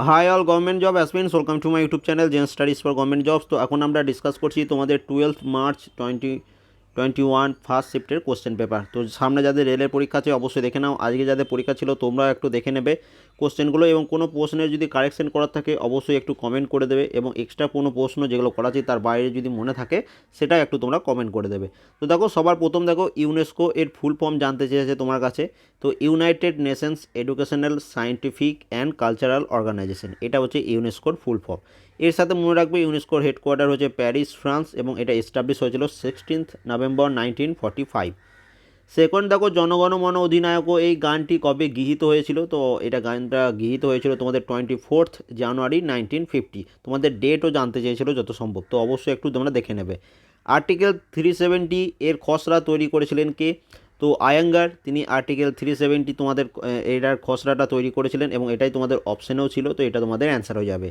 Hi all government job aspirants welcome to my YouTube channel Zen studies for government jobs তো এখন আমরা discuss করছি তোমাদের twelve March twenty twenty one first শিফটের question paper. তো সামনে যাদের রেলের পরীক্ষা আছে, অবশ্যই দেখে নাও। আজকে যাদের পরীক্ষা ছিল তোমরা একটু দেখে নেবে কোশ্চেনগুলো এবং কোনো প্রশ্নের যদি কারেকশন করার থাকে, অবশ্যই একটু কমেন্ট করে দেবে এবং এক্সট্রা কোনো প্রশ্ন যেগুলো করা আছে তার বাইরে যদি মনে থাকে, সেটা একটু তোমরা কমেন্ট করে দেবে। তো দেখো, সবার প্রথম দেখো ইউনেস্কো এর ফুল ফর্ম জানতে চেয়েছে তোমার কাছে। তো United Nations Educational Scientific and Cultural Organization এটা হচ্ছে ইউনেস্কোর ফুল ফর্ম এর সাথে মনে রাখবে ইউনেস্কোর হেডকোয়ার্টার হচ্ছে প্যারিস ফ্রান্স এবং এটা এস্টাবলিশ হয়েছিল sixteenth November nineteen forty five. Second দেখো জনগণমন অধিনায়কও এই গানটি কবে গৃহীত হয়েছিল? তো এটা গানটা গৃহীত হয়েছিল তোমাদের twenty fourth January nineteen fifty. তোমাদের ডেটও জানতে চেয়েছিল যত সম্ভব, তো অবশ্যই একটু তোমরা দেখে নেবে। আর্টিকেল থ্রি সেভেন্টি এর খসড়া তৈরি করেছিলেন কে? তো আয়াঙ্গার, তিনি আর্টিকেল থ্রি সেভেন্টি তোমাদের এটার খসড়াটা তৈরি করেছিলেন এবং এটাই তোমাদের অপশনেও ছিল, তো এটা তোমাদের অ্যান্সার হয়ে যাবে।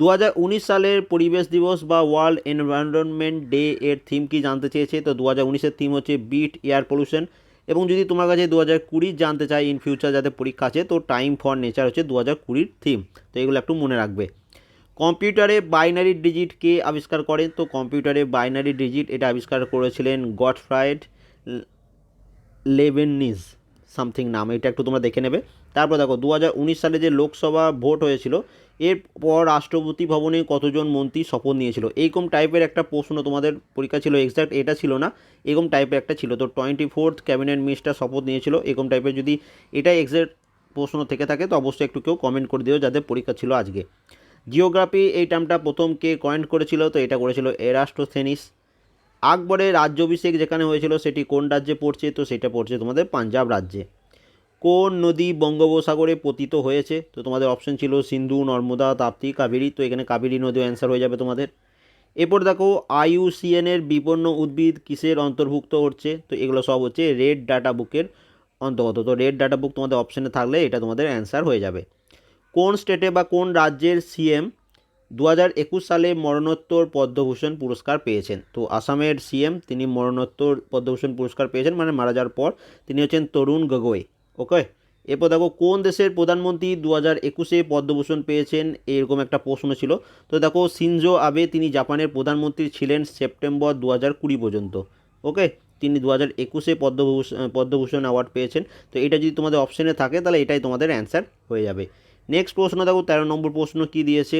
দু হাজার উনিশ সালের পরিবেশ দিবস বা ওয়ার্ল্ড এনভায়রনমেন্ট ডে এর থিম কি জানতে চেয়েছে? তো দু হাজার উনিশের থিম হচ্ছে বিট এয়ার পলিউশন। এবং যদি তোমার কাছে দু হাজার কুড়ি জানতে চাই ইন ফিউচার যাতে পরীক্ষা আছে, তো টাইম ফর নেচার হচ্ছে দু হাজার কুড়ির থিম। তো এগুলো একটু মনে রাখবে। কম্পিউটারে বাইনারি ডিজিট কে আবিষ্কার করেন তো কম্পিউটারে বাইনারি ডিজিট এটা আবিষ্কার করেছিলেন গডফ্রাইড লেভেনিজ সামথিং নাম। এটা একটু তোমরা দেখে নেবে। তারপর দেখো দু হাজার উনিশ সালে যে লোকসভা ভোট হয়েছিল, এরপর রাষ্ট্রপতি ভবনে কতজন মন্ত্রী শপথ নিয়েছিল? এইরকম টাইপের একটা প্রশ্ন তোমাদের পরীক্ষা ছিল এক্স্যাক্ট এটা ছিল না এরকম টাইপের একটা ছিল। তো টোয়েন্টি ফোর্থ ক্যাবিনেট মিনিস্টার শপথ নিয়েছিল এরকম টাইপের যদি এটাই এক্স্যাক্ট প্রশ্ন থেকে থাকে, তো অবশ্যই একটু কেউ কমেন্ট করে দিও যাদের পরীক্ষা ছিল আজকে। জিওগ্রাফি এই টার্মটা প্রথম কে কয়েন্ট করেছিল, তো এটা করেছিল এরাস্টোথেনিস আকবরের রাজ্যাভিষেক যেখানে হয়েছিল, সেটি কোন রাজ্যে পড়ছে? তো সেটা পড়ছে তোমাদের পাঞ্জাব রাজ্যে। কোন নদী বঙ্গোপসাগরে পতিত হয়েছে? তো তোমাদের অপশন ছিল সিন্ধু, নর্মদা, তাপ্তি, কাবেরী। তো এখানে কাবেরী নদী অ্যান্সার হয়ে যাবে তোমাদের। এরপর দেখো আইইউসিএনের বিপন্ন উদ্ভিদ কিসের অন্তর্ভুক্ত হচ্ছে? তো এগুলো সব হচ্ছে রেড ডাটা বুকের অন্তর্গত। তো রেড ডাটা বুক তোমাদের অপশনে থাকলে এটা তোমাদের অ্যান্সার হয়ে যাবে। কোন স্টেটে বা কোন রাজ্যের সিএম দু হাজার একুশ সালে মরণোত্তর পদ্মভূষণ পুরস্কার পেয়েছেন? তো আসামের সিএম তিনি মরণোত্তর পদ্মভূষণ পুরস্কার পেয়েছেন মানে মারা যাওয়ার পর। তিনি হচ্ছেন তরুণ গগৈ। ওকে এরপর দেখো, কোন দেশের প্রধানমন্ত্রী দু হাজার একুশে পদ্মভূষণ পেয়েছেন? এরকম একটা প্রশ্ন ছিল। তো দেখো, সিনজো আবে তিনি জাপানের প্রধানমন্ত্রী ছিলেন সেপ্টেম্বর দু হাজার কুড়ি পর্যন্ত। ওকে তিনি দু হাজার একুশে পদ্মভূষণ পদ্মভূষণ অ্যাওয়ার্ড পেয়েছেন। তো এটা যদি তোমাদের অপশনে থাকে, তাহলে এটাই তোমাদের অ্যান্সার হয়ে যাবে। নেক্সট প্রশ্ন দেখো, তেরো নম্বর প্রশ্ন কি দিয়েছে?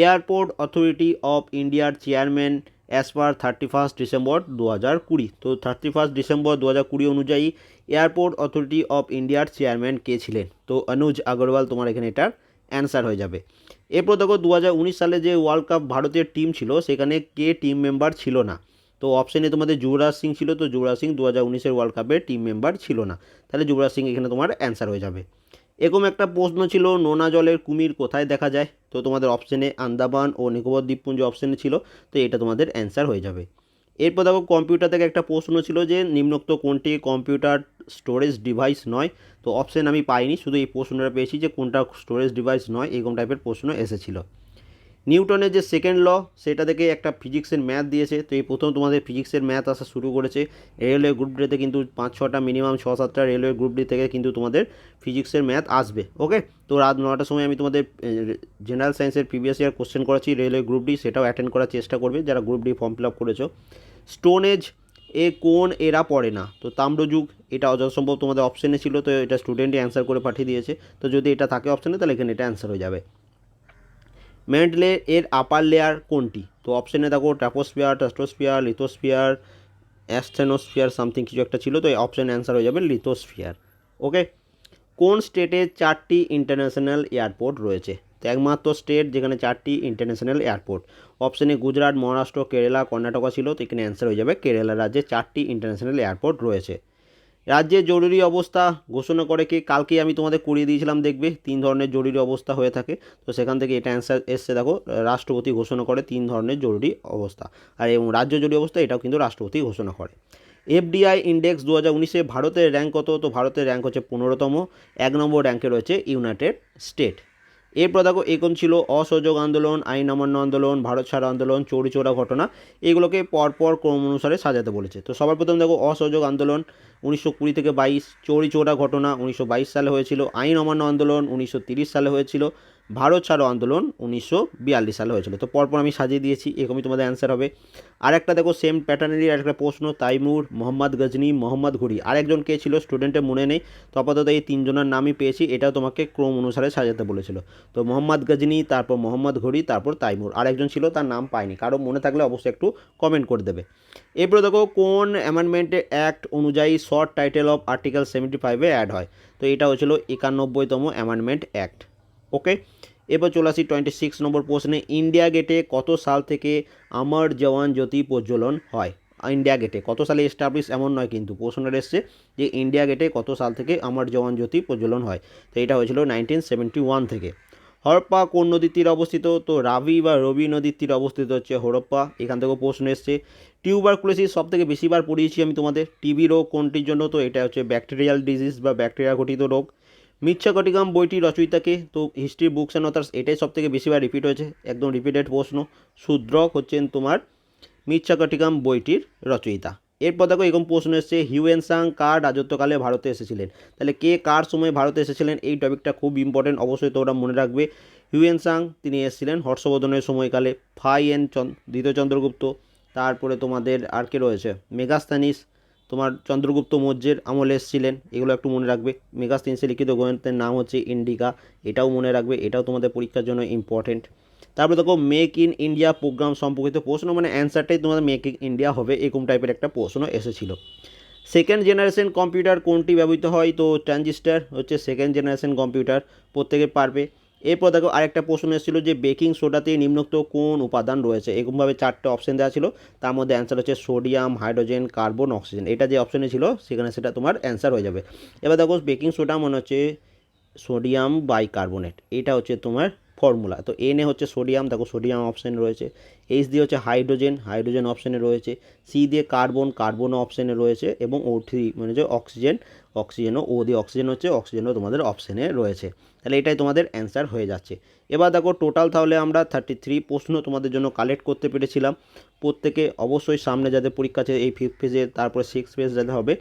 এয়ারপোর্ট অথরিটি অফ ইন্ডিয়ার chairman as per thirty first December দু হাজার কুড়ি তো থার্টি ফার্স্ট ডিসেম্বর দু হাজার কুড়ি অনুযায়ী এয়ারপোর্ট অথরিটি অফ ইন্ডিয়ার চেয়ারম্যান কে ছিলেন? তো অনুজ আগরওয়াল, তোমার এখানে এটার অ্যান্সার হয়ে যাবে। এরপর দেখো দু হাজার উনিশ সালে যে ওয়ার্ল্ড কাপ ভারতের টিম ছিল, সেখানে কে টিম মেম্বার ছিল না? তো অপশানে তোমাদের যুবরাজ সিং ছিল, তো যুবরাজ সিং দু হাজার উনিশের ওয়ার্ল্ড কাপের টিম মেম্বার ছিল না। তাহলে যুবরাজ সিং এখানে তোমার অ্যান্সার হয়ে যাবে। এরকম একটা প্রশ্ন ছিল, নোনা জলের কুমির কোথায় দেখা যায়? তো তোমাদের অপশানে আন্দামান ও নিকোবর দ্বীপপুঞ্জ অপশানে ছিল, তো এটা তোমাদের অ্যান্সার হয়ে যাবে। এরপর দেখো কম্পিউটার থেকে একটা প্রশ্ন ছিল যে, নিম্নোক্ত কোনটি কম্পিউটার স্টোরেজ ডিভাইস নয়? তো অপশান আমি পাইনি, শুধু এই প্রশ্নটা পেয়েছি যে কোনটা স্টোরেজ ডিভাইস নয়, এরকম টাইপের প্রশ্ন এসেছিল। নিউটনের যে সেকেন্ড ল সেটা থেকে একটা ফিজিক্সের ম্যাথ দিয়েছে। তো এই প্রথম তোমাদের ফিজিক্সের ম্যাথ আসা শুরু করেছে। রেলওয়ে গ্রুপ ডিতে কিন্তু পাঁচ, ছটা মিনিমাম ছ, সাতটা রেলওয়ে গ্রুপ ডি থেকে কিন্তু তোমাদের ফিজিক্সের ম্যাথ আসবে ওকে তো রাত নটার সময় আমি তোমাদের জেনারেল সায়েন্সের প্রিভিয়াস ইয়ার কোশ্চেন করাচ্ছি। রেলওয়ে গ্রুপ ডি সেটাও অ্যাটেন্ড করার চেষ্টা করবে। যারা group D form fill up করেছ। স্টোন এজ এ কোন এরা পড়ে না? তো তাম্রযুগ এটা যথাসম্ভব তোমাদের অপশানে ছিল। তো এটা স্টুডেন্টই অ্যান্সার করে পাঠিয়ে দিয়েছে। তো যদি এটা থাকে অপশানে তাহলে এখানে এটা অ্যান্সার হয়ে যাবে। মেন্টলে এর আপার লেয়ার কোনটি? তো অপশানে দেখো ট্রাপোস্ফিয়ার টাস্টোস্ফিয়ার লিথোস্ফিয়ার অ্যাস্টেনোস্ফিয়ার সামথিং কিছু একটা ছিল, তো এই অপশানে অ্যান্সার হয়ে যাবে লিথোস্ফিয়ার ওকে কোন স্টেটে চারটি ইন্টারন্যাশনাল এয়ারপোর্ট রয়েছে? তো একমাত্র স্টেট যেখানে চারটি ইন্টারন্যাশনাল এয়ারপোর্ট অপশানে গুজরাট, মহারাষ্ট্র, কেরালা, কর্ণাটকা ছিল, তো এখানে অ্যান্সার হয়ে যাবে কেরালা রাজ্যে চারটি ইন্টারন্যাশনাল এয়ারপোর্ট রয়েছে। রাজ্যে জরুরি অবস্থা ঘোষণা করে কে? কালকেই আমি তোমাদের করিয়ে দিয়েছিলাম, দেখবে? তিন ধরনের জরুরি অবস্থা হয়ে থাকে। তো সেখান থেকে এটা অ্যান্সার এসছে, দেখো, রাষ্ট্রপতি ঘোষণা করে তিন ধরনের জরুরি অবস্থা। আর এবং রাজ্য জরুরি অবস্থা, এটাও কিন্তু রাষ্ট্রপতি ঘোষণা করে। এফডিআই ইন্ডেক্স দু হাজার উনিশে ভারতের র্যাঙ্ক কত? তো ভারতের র্যাঙ্ক হচ্ছে পনেরোতম। এক নম্বর র্যাঙ্কে রয়েছে ইউনাইটেড স্টেট এরপর দেখো এরকম ছিল অসহযোগ আন্দোলন, আইন অমান্য আন্দোলন, ভারত ছাড় আন্দোলন, চৌরি চৌরা ঘটনা, এগুলোকে পরপর ক্রম অনুসারে সাজাতে বলেছে। তো সবার প্রথম দেখো অসহযোগ আন্দোলন, উনিশশো কুড়ি থেকে বাইশ, চৌরি চৌরা ঘটনা, উনিশশো বাইশ সালে হয়েছিল, আইন অমান্য আন্দোলন, উনিশশো সালে হয়েছিল ভারত ছাড়ো আন্দোলন উনিশশো বিয়াল্লিশ সালে হয়েছিল। তো পরপর আমি সাজিয়ে দিয়েছি, এরকমই তোমাদের অ্যান্সার হবে। আর একটা দেখো সেম প্যাটার্নেরই আরেকটা প্রশ্ন, তাইমুর, মোহাম্মদ গজনি, মোহাম্মদ ঘুরি। আরেকজন কে ছিল? স্টুডেন্টের মনে নেই। তো আপাতত এই তিনজনের নামই পেয়েছি, এটাও তোমাকে ক্রম অনুসারে সাজাতে বলেছিল। তো মোহাম্মদ গজনি, তারপর মোহাম্মদ ঘুরি, তারপর তাইমুর। আরেকজন ছিল, তার নাম পাইনি। কারও মনে থাকলে অবশ্যই একটু কমেন্ট করে দেবে। এরপরে দেখো, কোন অ্যামেন্ডমেন্টে অ্যাক্ট অনুযায়ী short title of article seventy ফাইভে অ্যাড হয়? তো এটা হয়েছিল একানব্বইতম অ্যামেন্ডমেন্ট অ্যাক্ট ওকে এবার চলে আসি টোয়েন্টি সিক্স নম্বর প্রশ্নে ইন্ডিয়া গেটে কত সাল থেকে আমার জওয়ান জ্যোতি প্রজ্বলন হয়? ইন্ডিয়া গেটে কত সালে এস্টাবলিশ এমন নয় কিন্তু, প্রশ্নটা এসছে যে ইন্ডিয়া গেটে কত সাল থেকে আমার জওয়ান জ্যোতি প্রজ্বলন হয়? তো এটা হয়েছিল নাইনটিন সেভেন্টি ওয়ান থেকে। হরপ্পা কোন নদীর তীরে অবস্থিত? তো রাবি বা রবি নদীর তীরে অবস্থিত হচ্ছে হরপ্পা। এখান থেকেও প্রশ্ন এসছে। টিউবারকুলোসিস সব থেকে বেশিবার পড়িয়েছি আমি তোমাদের। টিবি রোগ কোনটির জন্য? তো এটা হচ্ছে ব্যাকটেরিয়াল ডিজিজ বা ব্যাকটেরিয়া ঘটিত রোগ। মিচ্ছাকটিকাম বইটি রচয়িতাকে, তো হিস্ট্রি বুকস অ্যান্ড অথার্স এটাই সব থেকে বেশিবার রিপিট হয়েছে। একদম রিপিটেড প্রশ্ন। শূদ্রক হচ্ছেন তোমার মিচ্ছাকটিকাম বইটির রচয়িতা। এরপর দেখো, এরকম প্রশ্ন এসছে হিউয়েন সাং কার রাজত্বকালে ভারতে এসেছিলেন? তাহলে কে কার সময় ভারতে এসেছিলেন? এই টপিকটা খুব ইম্পর্টেন্ট অবশ্যই তোমরা মনে রাখবে। হিউয়েন সাং তিনি এসেছিলেন হর্ষবর্ধনের সময়কালে, ফাই এন দ্বিতীয় চন্দ্রগুপ্ত তারপরে তোমাদের আর কে রয়েছে? মেগাস্তানিস তোমার চন্দ্রগুপ্ত মৌর্যের আমলে এসেছিলেন, এগুলো একটু মনে রাখবে। মেগাস্তিনসে লিখিত গ্রন্থের নাম হচ্ছে ইন্ডিকা, এটাও মনে রাখবে, এটাও তোমাদের পরীক্ষার জন্য ইম্পর্টেন্ট তারপরে দেখো মেক ইন ইন্ডিয়া প্রোগ্রাম সম্পর্কিত প্রশ্ন মানে অ্যান্সারটাই তোমাদের মেক ইন ইন্ডিয়া হবে, এরকম টাইপের একটা প্রশ্ন এসেছিল। সেকেন্ড জেনারেশন কম্পিউটার কোনটি ব্যবহৃত হয়? তো ট্রানজিস্টার হচ্ছে সেকেন্ড জেনারেশন কম্পিউটার প্রত্যেকে পারবে। এরপর দেখো আরেকটা প্রশ্ন এসেছিল যে বেকিং সোডাতে নিম্নোক্ত কোন উপাদান রয়েছে? এরকমভাবে চারটে অপশান দেওয়া ছিল। তার মধ্যে অ্যান্সার হচ্ছে সোডিয়াম হাইড্রোজেন কার্বন অক্সিজেন এটা যে অপশনে ছিল, সেখানে সেটা তোমার অ্যান্সার হয়ে যাবে। এবার দেখো বেকিং সোডা মনে হচ্ছে সোডিয়াম বাইকার্বনেট এটা হচ্ছে তোমার ফর্মুলা। তো এনে হচ্ছে সোডিয়াম, দেখো সোডিয়াম অপশানে রয়েছে। এইচ দিয়ে হচ্ছে হাইড্রোজেন হাইড্রোজেন অপশানে রয়েছে। সি দিয়ে কার্বন কার্বন অপশানে রয়েছে এবং ও থ্রি মানে যে অক্সিজেন অক্সিজেনও ও দিয়ে অক্সিজেন হচ্ছে, অক্সিজেনও তোমাদের অপশানে রয়েছে। তাহলে এটাই তোমাদের অ্যান্সার হয়ে যাচ্ছে। এবার দেখো টোটাল তাহলে আমরা থার্টি থ্রি প্রশ্ন তোমাদের জন্য কালেক্ট করতে পেরেছিলাম। প্রত্যেকে অবশ্যই সামনে যাদের পরীক্ষা আছে এই ফিফথ ফেজে তারপরে সিক্স ফেজ যাতে হবে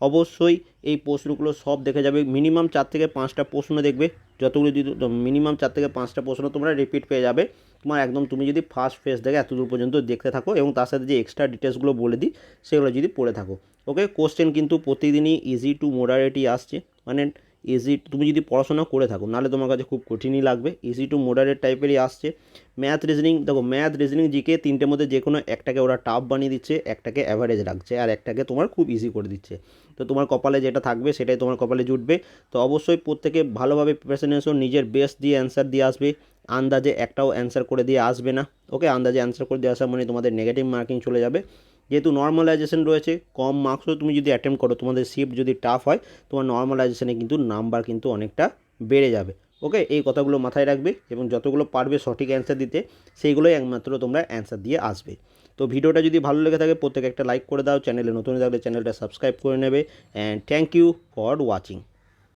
অবশ্যই এই প্রশ্নগুলো সব দেখে যাবে। মিনিমাম চার থেকে পাঁচটা প্রশ্ন দেখবে। যতগুলো যদি মিনিমাম চার থেকে পাঁচটা প্রশ্ন তোমরা রিপিট পেয়ে যাবে। তোমার একদম তুমি যদি ফার্স্ট ফেজ থেকে এত দূর পর্যন্ত দেখতে থাকো এবং তার সাথে যে এক্সট্রা ডিটেলসগুলো বলে দিই, সেগুলো যদি পড়ে থাকো। ওকে কোশ্চেন কিন্তু প্রতিদিনই ইজি টু মোডারেটি আসছে। মানে ইজি তুমি যদি পড়াশোনা করে থাকো, নাহলে তোমার কাছে খুব কঠিনই লাগবে। ইজি টু মোডারেট টাইপেরই আসছে। ম্যাথ রিজনিং দেখো ম্যাথ রিজনিং জিকে তিনটের মধ্যে যে কোনো একটাকে ওরা টাফ বানিয়ে দিচ্ছে, একটাকে অ্যাভারেজ রাখছে, আর একটাকে তোমার খুব ইজি করে দিচ্ছে। তো তোমার কপালে যেটা থাকবে সেটাই তোমার কপালে জুটবে। তো অবশ্যই প্রত্যেকে ভালোভাবে প্রিপারেশন এসো, নিজের বেস্ট দিয়ে অ্যান্সার দিয়ে আসবে। আন্দাজে একটাও অ্যান্সার করে দিয়ে আসবে না। ওকে আন্দাজে অ্যান্সার করে দিয়ে আসা মানে তোমাদের নেগেটিভ মার্কিং চলে যাবে। যেহেতু নর্মালাইজেশন রয়েছে, কম মার্কসও তুমি যদি অ্যাটেম্প করো, তোমাদের শিফট যদি টাফ হয়, তোমার নর্মালাইজেশনে কিন্তু নাম্বার কিন্তু অনেকটা বেড়ে যাবে। ওকে এই কথাগুলো মাথায় রাখবে এবং যতগুলো পারবে সঠিক অ্যান্সার দিতে, সেইগুলোই একমাত্র তোমরা অ্যান্সার দিয়ে আসবে। তো ভিডিওটা যদি ভালো লেগে থাকে, প্রত্যেকে একটা লাইক করে দাও। চ্যানেলে নতুন থাকলে চ্যানেলটা সাবস্ক্রাইব করে নেবে। And thank you for watching